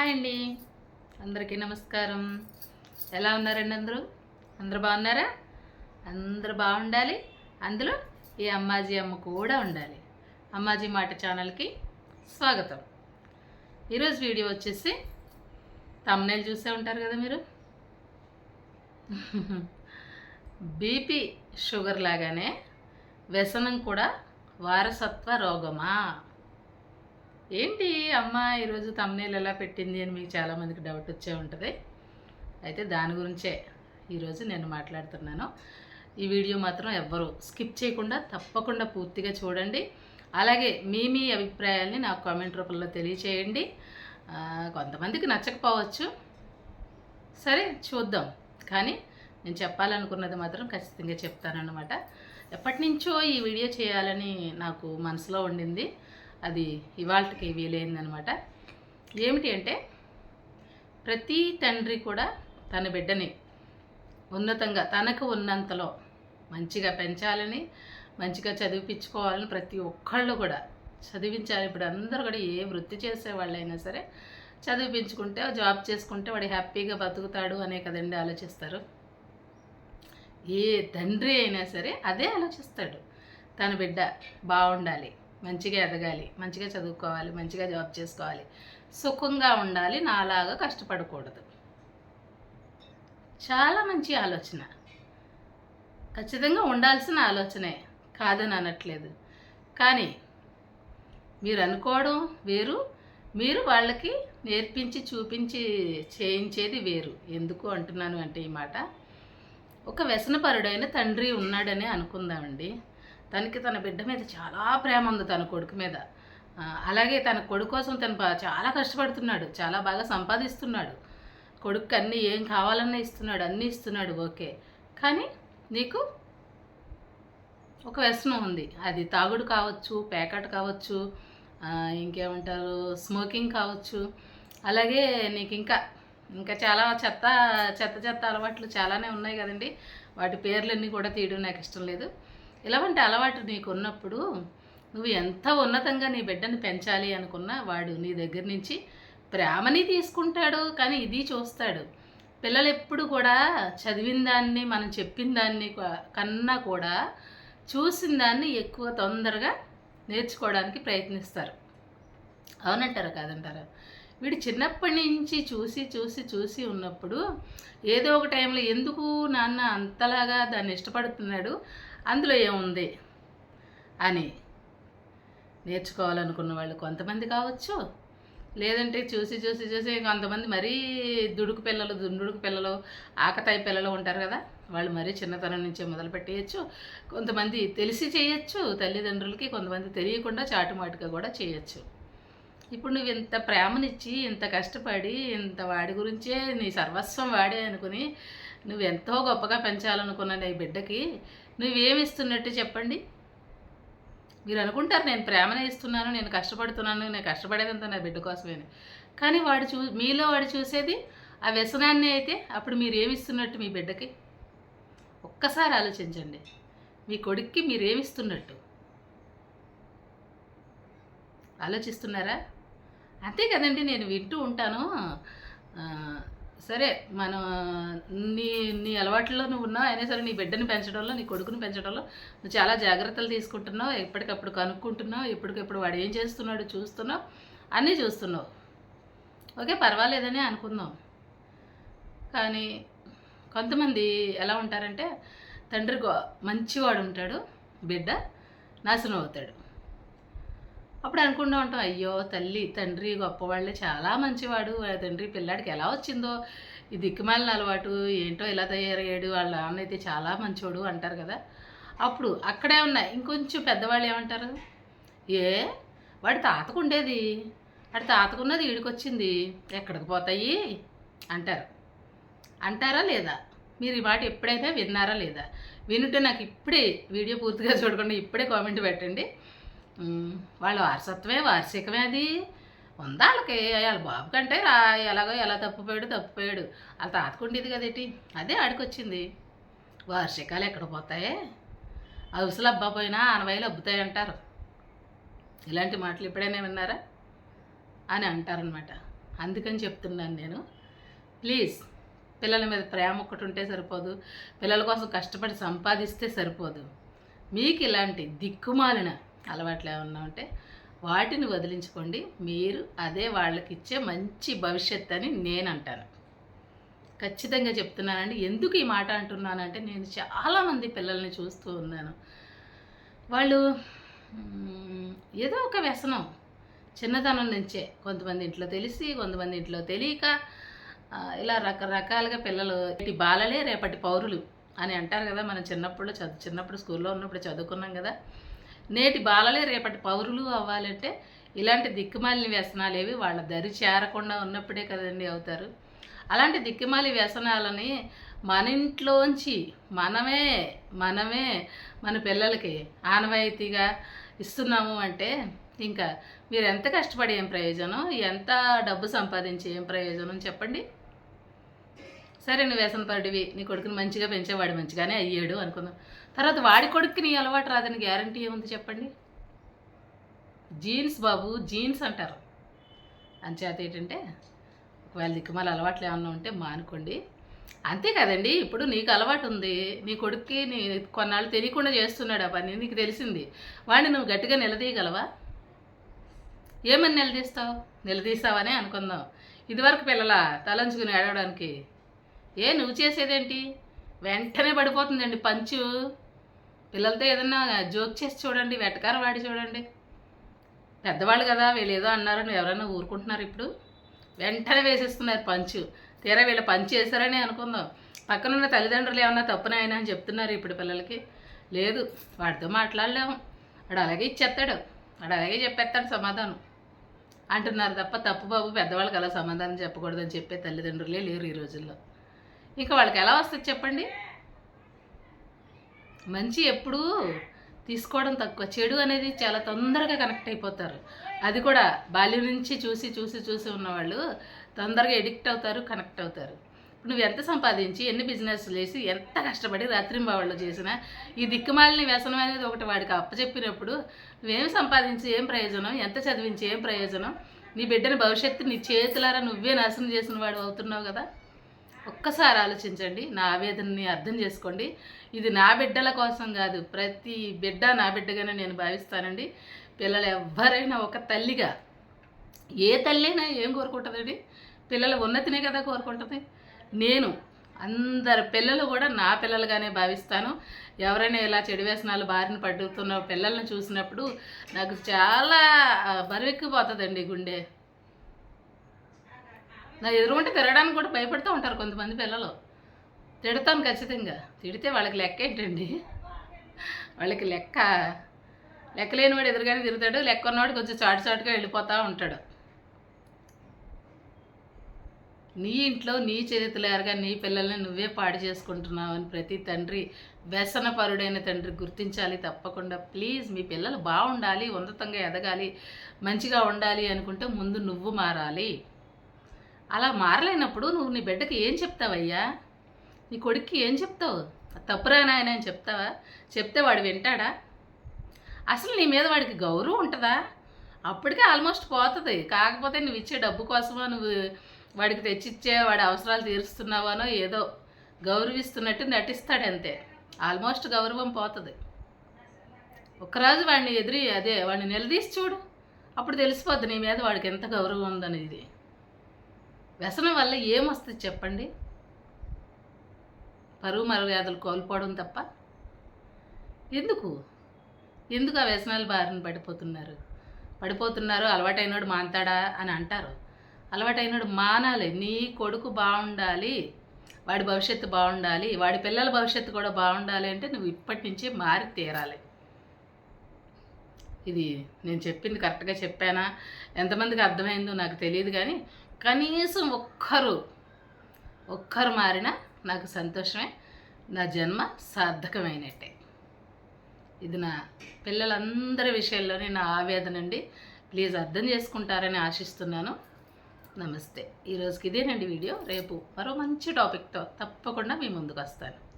Hi అండి. అందరికీ నమస్కారం. ఎలా ఉన్నారండి అందరూ? అందరూ బాగున్నారా? అందరూ బాగుండాలి. అందులో ఈ అమ్మాజీ అమ్మ కూడా ఉండాలి. అమ్మాజీ మాట ఛానల్కి స్వాగతం. ఈరోజు వీడియో వచ్చేసి తమ్నేలు చూసే ఉంటారు కదా మీరు? బీపీ షుగర్ లాగానే వ్యసనం కూడా వారసత్వ రోగమా? ఏంటి అమ్మ ఈరోజు తమ్నేలు ఎలా పెట్టింది అని మీకు చాలామందికి డౌట్ వచ్చే ఉంటుంది. అయితే దాని గురించే ఈరోజు నేను మాట్లాడుతున్నాను. ఈ వీడియో మాత్రం ఎవ్వరు స్కిప్ చేయకుండా తప్పకుండా పూర్తిగా చూడండి. అలాగే మీ మీ అభిప్రాయాల్ని నాకు కామెంట్ రూపంలో తెలియచేయండి. కొంతమందికి నచ్చకపోవచ్చు. సరే చూద్దాం. కానీ నేను చెప్పాలనుకున్నది మాత్రం ఖచ్చితంగా చెప్తానన్నమాట. ఎప్పటి నుంచో ఈ వీడియో చేయాలని నాకు మనసులో ఉండింది. అది ఇవాళకి వీలైందనమాట. ఏమిటి అంటే ప్రతి తండ్రి కూడా తన బిడ్డని ఉన్నతంగా తనకు ఉన్నంతలో మంచిగా పెంచాలని మంచిగా చదివిపించుకోవాలని ప్రతి ఒక్కళ్ళు కూడా చదివించాలి. ఇప్పుడు అందరూ కూడా ఏ వృత్తి చేసే వాళ్ళైనా సరే చదివిపించుకుంటే జాబ్ చేసుకుంటే వాడు హ్యాపీగా బతుకుతాడు అనే కదండి ఆలోచిస్తారు. ఏ తండ్రి అయినా సరే అదే ఆలోచిస్తాడు. తన బిడ్డ బాగుండాలి. మంచిగా ఎదగాలి మంచిగా చదువుకోవాలి మంచిగా జాబ్ చేసుకోవాలి. సుఖంగా ఉండాలి నాలాగా కష్టపడకూడదు. చాలా మంచి ఆలోచన. ఖచ్చితంగా ఉండాల్సిన ఆలోచనే కాదని అనట్లేదు. కానీ మీరు అనుకోవడం వేరు మీరు వాళ్ళకి నేర్పించి చూపించి చేయించేది వేరు. ఎందుకు అంటున్నాను అంటే ఈ మాట? ఒక వ్యసనపరుడైన తండ్రి ఉన్నాడని అనుకుందామండి. తనకి తన బిడ్డ మీద చాలా ప్రేమ ఉంది తన కొడుకు మీద. అలాగే తన కొడుకు కోసం తను చాలా కష్టపడుతున్నాడు చాలా బాగా సంపాదిస్తున్నాడు. కొడుకు అన్నీ ఏం కావాలన్నా ఇస్తున్నాడు అన్నీ ఇస్తున్నాడు ఓకే. కానీ నీకు ఒక వ్యసనం ఉంది. అది తాగుడు కావచ్చు పేకట్ కావచ్చు ఇంకేమంటారు స్మోకింగ్ కావచ్చు. అలాగే నీకు ఇంకా ఇంకా చాలా చెత్త చెత్త చెత్త అలవాట్లు చాలానే ఉన్నాయి కదండి. వాటి పేర్లన్నీ కూడా తీయడం నాకు ఇష్టం లేదు. ఇలాంటి అలవాటు నీకు ఉన్నప్పుడు నువ్వు ఎంత ఉన్నతంగా నీ బిడ్డను పెంచాలి అనుకున్నా వాడు నీ దగ్గర నుంచి ప్రేమని తీసుకుంటాడు కానీ ఇది చూస్తాడు. పిల్లలు ఎప్పుడు కూడా చదివిన దాన్ని మనం చెప్పిన దాన్ని కన్నా కూడా చూసిన దాన్ని ఎక్కువ తొందరగా నేర్చుకోవడానికి ప్రయత్నిస్తారు. అవునంటారా కాదంటారా? వీడు చిన్నప్పటి నుంచి చూసి చూసి చూసి ఉన్నప్పుడు ఏదో ఒక టైంలో ఎందుకు నాన్న అంతలాగా దాన్ని ఇష్టపడుతున్నాడు? అందులో ఏముంది? అని నేర్చుకోవాలనుకున్న వాళ్ళు కొంతమంది కావచ్చు. లేదంటే చూసి చూసి చూసి కొంతమంది మరీ దుడుకు పిల్లలు దుండుడుకు పిల్లలు ఆకతాయి పిల్లలు ఉంటారు కదా వాళ్ళు మరీ చిన్నతనం నుంచే మొదలు పెట్టేయచ్చు. కొంతమంది తెలిసి చేయొచ్చు తల్లిదండ్రులకి కొంతమంది తెలియకుండా చాటుమాటుగా కూడా చేయొచ్చు. ఇప్పుడు నువ్వు ఇంత ప్రేమనిచ్చి ఇంత కష్టపడి ఇంత వాడి గురించే నీ సర్వస్వం వాడే అనుకుని నువ్వు ఎంతో గొప్పగా పెంచాలనుకున్న నీ బిడ్డకి నువ్వేమి ఇస్తున్నట్టు చెప్పండి. మీరు అనుకుంటారు నేను ప్రేమనే ఇస్తున్నాను నేను కష్టపడుతున్నాను నేను కష్టపడేదంతా నా బిడ్డ కోసమే కానీ వాడు చూ మీలో వాడు చూసేది ఆ వ్యసనాన్ని అయితే అప్పుడు మీరు ఏమిస్తున్నట్టు మీ బిడ్డకి? ఒక్కసారి ఆలోచించండి. మీ కొడుక్కి మీరు ఏమిస్తున్నట్టు ఆలోచిస్తున్నారా? అంతే కదండి నేను వింటూ ఉంటాను. సరే మనం నీ నీ అలవాట్లో నువ్వు ఉన్నావు అయినా సరే నీ బిడ్డని పెంచడంలో నీ కొడుకుని పెంచడంలో నువ్వు చాలా జాగ్రత్తలు తీసుకుంటున్నావు. ఎప్పటికప్పుడు కనుక్కుంటున్నావు. ఎప్పటికప్పుడు వాడు ఏం చేస్తున్నాడు చూస్తున్నావు. అన్నీ చూస్తున్నావు. ఓకే పర్వాలేదని అనుకుందాం. కానీ కొంతమంది ఎలా ఉంటారంటే తండ్రి మంచివాడు ఉంటాడు బిడ్డ నాశనం అవుతాడు. అప్పుడు అనుకుంటూ ఉంటాం అయ్యో తల్లి తండ్రి గొప్పవాళ్ళే చాలా మంచివాడు. తండ్రి పిల్లాడికి ఎలా వచ్చిందో? ఈ దిక్కుమాలిన అలవాటు ఏంటో ఇలా తయారయ్యాడు? వాళ్ళ నాన్న అయితే చాలా మంచివాడు అంటారు కదా. అప్పుడు అక్కడే ఉన్నాయి ఇంకొంచెం పెద్దవాళ్ళు ఏమంటారు? ఏ వాడి తాతకు ఉండేది. వాడి తాతకున్నది ఈడికొచ్చింది. ఎక్కడికి పోతాయి? అంటారు. అంటారా లేదా? మీరు ఈ మాట ఎప్పుడైతే విన్నారా లేదా? వినుంటే నాకు ఇప్పుడే వీడియో పూర్తిగా చూడకుండా ఇప్పుడే కామెంట్ పెట్టండి. వాళ్ళ వారసత్వమే వార్షికమే అది. ఉందా వాళ్ళకి వాళ్ళ బాబు కంటే రా ఎలాగో ఎలా తప్పిపోయాడు తప్పిపోయాడు. వాళ్ళ తాతకుండేది కదేటి అదే ఆడికొచ్చింది. వార్షికాలు ఎక్కడ పోతాయే? అవసలు అబ్బా పోయినా ఆనవాయిలు అబ్బుతాయి అంటారు ఇలాంటి మాటలు ఎప్పుడైనా విన్నారా? అని అంటారనమాట అందుకని చెప్తున్నాను నేను. ప్లీజ్ పిల్లల మీద ప్రేమ ఒక్కటి ఉంటే సరిపోదు. పిల్లల కోసం కష్టపడి సంపాదిస్తే సరిపోదు. మీకు ఇలాంటి దిక్కుమాలిన అలవాట్లు ఏమన్నా ఉంటే వాటిని వదిలించుకోండి. మీరు అదే వాళ్ళకి ఇచ్చే మంచి భవిష్యత్ అని నేను అంటాను ఖచ్చితంగా చెప్తున్నానండి. ఎందుకు ఈ మాట అంటున్నానంటే నేను చాలామంది పిల్లల్ని చూస్తూ ఉన్నాను. వాళ్ళు ఏదో ఒక వ్యసనం. చిన్నతనం నుంచే కొంతమంది ఇంట్లో తెలిసి కొంతమంది ఇంట్లో తెలియక ఇలా రకరకాలుగా పిల్లలు ఇటు బాలలే రేపటి పౌరులు అని అంటారు కదా. మనం చిన్నప్పుడు చదువు చిన్నప్పుడు స్కూల్లో ఉన్నప్పుడు చదువుకున్నాం కదా. నేటి బాలలే రేపటి పౌరులు అవ్వాలంటే ఇలాంటి దిక్కుమాలిన వ్యసనాలు ఏవి వాళ్ళ దరి చేరకుండా ఉన్నప్పుడే కదండి అవుతారు. అలాంటి దిక్కుమాలి వ్యసనాలని మన ఇంట్లోంచి మనమే మనమే మన పిల్లలకి ఆనవాయితీగా ఇస్తున్నాము అంటే ఇంకా మీరు ఎంత కష్టపడి ఏం ప్రయోజనం ఎంత డబ్బు సంపాదించి ఏం ప్రయోజనం చెప్పండి. సరే నువ్వు వ్యసనపడివి నీ కొడుకుని మంచిగా పెంచేవాడు మంచిగానే అయ్యాడు అనుకుందాం. తర్వాత వాడి కొడుక్కి నీ అలవాటు రాదని గ్యారంటీ ఏముంది చెప్పండి? జీన్స్ బాబు జీన్స్ అంటారు. అంచేత ఏంటంటే ఒకవేళ దిక్కుమాల అలవాట్లు ఏమన్నా ఉంటే మానుకోండి. అంతే కదండి ఇప్పుడు నీకు అలవాటు ఉంది నీ కొడుక్కి నీ కొన్నాళ్ళు తెలియకుండా చేస్తున్నాడు ఆ పని నీకు తెలిసింది. వాడిని నువ్వు గట్టిగా నిలదీయగలవా? ఏమని నిలదీస్తావు? నిలదీస్తావనే అనుకుందాం. ఇదివరకు పిల్లల తలంచుకుని ఏడవడానికి. ఏ నువ్వు చేసేదేంటి? వెంటనే పడిపోతుందండి పంచు. పిల్లలతో ఏదన్నా జోక్ చేసి చూడండి వెటకారం వాడి చూడండి. పెద్దవాళ్ళు కదా వీళ్ళు ఏదో అన్నారు నువ్వు ఎవరైనా ఊరుకుంటున్నారు ఇప్పుడు? వెంటనే వేసేస్తున్నారు పంచు. తీరా వీళ్ళు పంచు వేసారని అనుకుందాం. పక్కనున్న తల్లిదండ్రులు ఏమన్నా తప్పునాయన అని చెప్తున్నారు ఇప్పుడు పిల్లలకి? లేదు వాడితో మాట్లాడలేము. వాడు అలాగే ఇచ్చేస్తాడు. వాడు అలాగే చెప్పేస్తాడు సమాధానం. అంటున్నారు తప్ప తప్పు బాబు పెద్దవాళ్ళకి అలా సమాధానం చెప్పకూడదని చెప్పే తల్లిదండ్రులే లేరు ఈ రోజుల్లో. ఇంకా వాళ్ళకి ఎలా వస్తుంది చెప్పండి? మంచి ఎప్పుడూ తీసుకోవడం తక్కువ. చెడు అనేది చాలా తొందరగా కనెక్ట్ అయిపోతారు. అది కూడా బాల్యం నుంచి చూసి చూసి చూసి ఉన్నవాళ్ళు తొందరగా ఎడిక్ట్ అవుతారు కనెక్ట్ అవుతారు. ఇప్పుడు నువ్వు ఎంత సంపాదించి ఎన్ని బిజినెస్ చేసి ఎంత కష్టపడి రాత్రింబావాళ్ళు చేసినా ఈ దిక్కుమాలిని వ్యసనం అనేది ఒకటి వాడికి అప్పచెప్పినప్పుడు నువ్వేం సంపాదించి ఏం ప్రయోజనం ఎంత చదివించి ఏం ప్రయోజనం? నీ బిడ్డని భవిష్యత్తు నీ చేతులారా నువ్వే నాశనం చేసిన వాడు అవుతున్నావు కదా? ఒక్కసారి ఆలోచించండి నా ఆవేదనని అర్థం చేసుకోండి. ఇది నా బిడ్డల కోసం కాదు ప్రతి బిడ్డ నా బిడ్డగానే నేను భావిస్తానండి. పిల్లలు ఎవరైనా ఒక తల్లిగా ఏ తల్లైనా ఏం కోరుకుంటుందండి? పిల్లల ఉన్నతినే కదా కోరుకుంటుంది. నేను అందరు పిల్లలు కూడా నా పిల్లలుగానే భావిస్తాను. ఎవరైనా ఇలా చెడు వ్యసనాలు బారిన పడుతున్న పిల్లల్ని చూసినప్పుడు నాకు చాలా బరివెక్కిపోతుందండి బరువెక్కిపోతుందండి గుండె. నా ఎదురుకుంటే తిరగడానికి కూడా భయపడుతూ ఉంటారు కొంతమంది పిల్లలు. తిడతాను ఖచ్చితంగా. తిడితే వాళ్ళకి లెక్క ఏంటండి? వాళ్ళకి లెక్క. లెక్క లేనివాడు ఎదురుగానే తిరుగుతాడు లెక్క ఉన్నవాడు కొంచెం చాటు చాటుగా వెళ్ళిపోతూ ఉంటాడు. నీ ఇంట్లో నీ చేతులేరగా నీ పిల్లల్ని నువ్వే పాడు చేసుకుంటున్నావు అని ప్రతి తండ్రి వ్యసనపరుడైన తండ్రి గుర్తించాలి తప్పకుండా. ప్లీజ్ మీ పిల్లలు బాగుండాలి ఉన్నతంగా ఎదగాలి మంచిగా ఉండాలి అనుకుంటే ముందు నువ్వు మారాలి. అలా మారలేనప్పుడు నువ్వు నీ బిడ్డకి ఏం చెప్తావయ్యా? నీ కొడుక్కి ఏం చెప్తావు? తప్పురా నాయన అని చెప్తావా? చెప్తే వాడు వింటాడా? అసలు నీ మీద వాడికి గౌరవం ఉంటుందా? అప్పటికే ఆల్మోస్ట్ పోతుంది. కాకపోతే నువ్వు ఇచ్చే డబ్బు కోసమో నువ్వు వాడికి తెచ్చిచ్చే వాడి అవసరాలు తీరుస్తున్నావానో ఏదో గౌరవిస్తున్నట్టు నటిస్తాడు అంతే. ఆల్మోస్ట్ గౌరవం పోతుంది. ఒక్కరాజు వాడిని ఎదిరి అదే వాడిని నిలదీసి చూడు. అప్పుడు తెలిసిపోద్ది నీ మీద వాడికి ఎంత గౌరవం ఉందనేది. వ్యసనం వల్ల ఏమొస్తుంది చెప్పండి? పరువు మర్యాదలు కోల్పోవడం తప్ప? ఎందుకు? ఎందుకు ఆ వ్యసనాలు బారిన పడిపోతున్నారు? పడిపోతున్నారు అలవాటైనోడు మాంతాడా అని అంటారు. అలవాటైనోడు మానాలి. నీ కొడుకు బాగుండాలి వాడి భవిష్యత్తు బాగుండాలి వాడి పిల్లల భవిష్యత్తు కూడా బాగుండాలి అంటే నువ్వు ఇప్పటి నుంచి మారి తీరాలి. ఇది నేను చెప్పింది కరెక్ట్గా చెప్పానా? ఎంతమందికి అర్థమైందో నాకు తెలియదు కానీ కనీసం ఒక్కరు ఒక్కరు మారినా నాకు సంతోషమే నా జన్మ సార్థకమైనట్టే. ఇది నా పిల్లలందరి విషయంలోనే నా ఆవేదన అండి. ప్లీజ్ అర్థం చేసుకుంటారని ఆశిస్తున్నాను. నమస్తే. ఈరోజుకి ఇదేనండి వీడియో. రేపు మరో మంచి టాపిక్తో తప్పకుండా మీ ముందుకు వస్తాను.